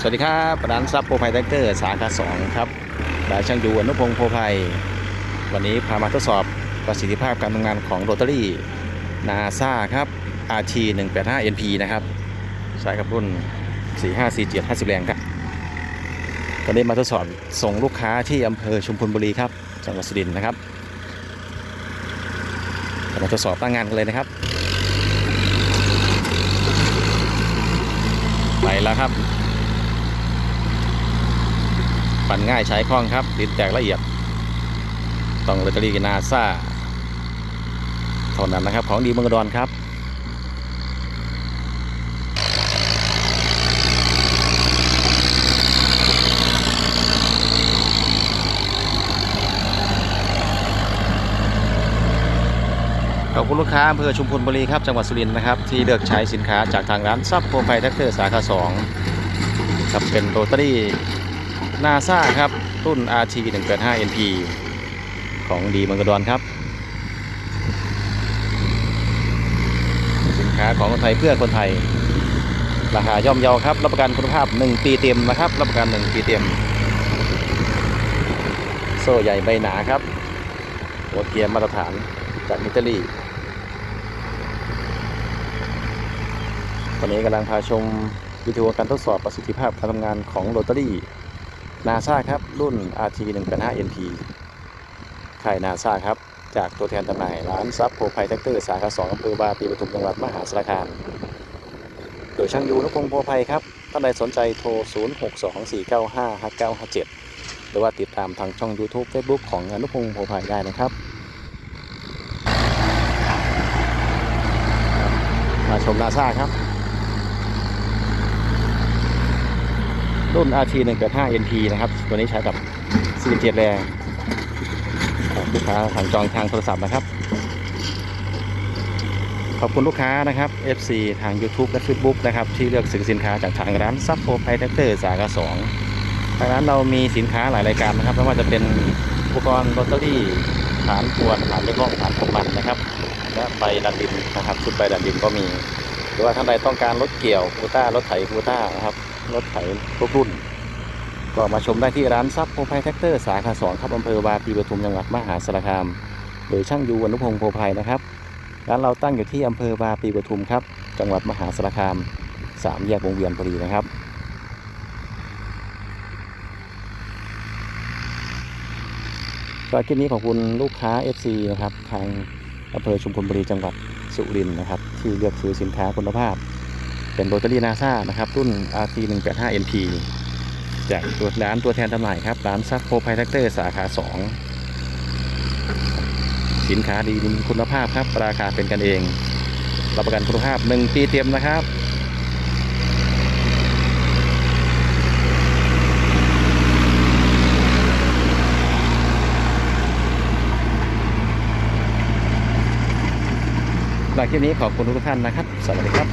สวัสดีครับร้านซับโปรไพแท็กเตอร์สาขา2ครับดายช่างดูอนุพงศ์โพไพวันนี้พามาทดสอบประสิทธิภาพการทำงานของโรตารี่นาซาครับ RT 185 NP นะครับใช้กับรุ่น 4547 50 แรงครับตอนนี้มาทดสอบส่งลูกค้าที่อำเภอชุมพลบุรีครับ จังหวัดสุรินทร์นะครับมาทดสอบตั้งงานกันเลยนะครับ ไปแล้วครับ ปั่นง่ายใช้คล่องครับ ดินแตกละเอียด ต้องเลตเตอรี่นาซาเท่านั้นนะครับ ของดีเมืองอุดรครับขอบคุณลูกค้าอำเภอชุมพลบุรีครับจังหวัดสุรินทร์นะครับที่เลือกใช้สินค้าจากทางร้านซับโปรไฟแท็กเตอร์สาขา2ครับเป็นโรตารี่ นาซาครับ รุ่น RT 185 NP ของดีเมืองอุดรครับ สินค้าของคนไทยเพื่อคนไทย ราคาย่อมเยาครับ รับประกันคุณภาพ 1 ปีเต็มนะครับ รับประกัน 1 ปีเต็ม โซ่ใหญ่ใบหนาครับ หัวเกียร์มาตรฐานจากอิตาลีตอนนี้กำลังพาชมวิดีโอการทดสอบประสิทธิภาพการทำงานของโรตารี่ นาซาครับ รุ่น RT1.5NP ค่ายนาซาครับ จากตัวแทนจำหน่าย ร้านซับโปรไพแท็กเตอร์ สาขา2อำเภอบาปีปทุมจังหวัดมหาสารคาม โดยช่างยูนพงศ์โพไพครับ ท่านใดสนใจโทร 0624955957 หรือว่าติดตามทางช่อง YouTube Facebook ของอนุพงศ์โพไพได้นะครับ มาชมนาซาครับ รุ่น RT 185 NP นะครับ ตัวนี้ใช้กับ 47 แรงครับลูกค้าสั่งจองทางโทรศัพท์นะครับ ขอบคุณลูกค้านะครับ FC ทาง YouTube และ Facebook นะครับ ที่เลือกซื้อสินค้าจากทางร้านซับโฟไพแท็กเตอร์สาขา2ทางร้านเรามีสินค้าหลายรายการนะครับไม่ว่าจะเป็นอุปกรณ์ลอตเตอรี่ฐานขวดฐานเล็กล่องฐานขมันนะครับและใบดันดินนะครับชุดใบดันดินก็มี หรือว่าท่านใดต้องการรถเกี่ยวคูต้ารถไถคูต้านะครับ รถไถทุกรุ่น ก็มาชมได้ที่ร้านซับโพไพแท็กเตอร์สาขา2ครับอำเภอวาปีปทุมจังหวัดมหาสารคาม โดยช่างยูอนุพงศ์โพไพนะครับร้านเราตั้งอยู่ที่อำเภอวาปีปทุมครับ จังหวัดมหาสารคามสามแยกวงเวียนพอดีนะครับก็คลิปนี้ขอบคุณลูกค้า FC นะครับทางอำเภอชุมพลบุรีจังหวัดสุรินทร์นะครับ ที่เลือกซื้อสินค้าคุณภาพ เป็นโรตารี่นาซานะครับ รุ่น RT 185 NP จากตัวร้านตัวแทนจำหน่ายครับร้านซักโพไพแท็กเตอร์สาขา 2 สินค้าดีมีคุณภาพครับ ราคาเป็นกันเอง รับประกันคุณภาพ 1 ปีเต็มนะครับหลังคลิปนี้ขอบคุณทุกท่านนะครับ สวัสดีครับ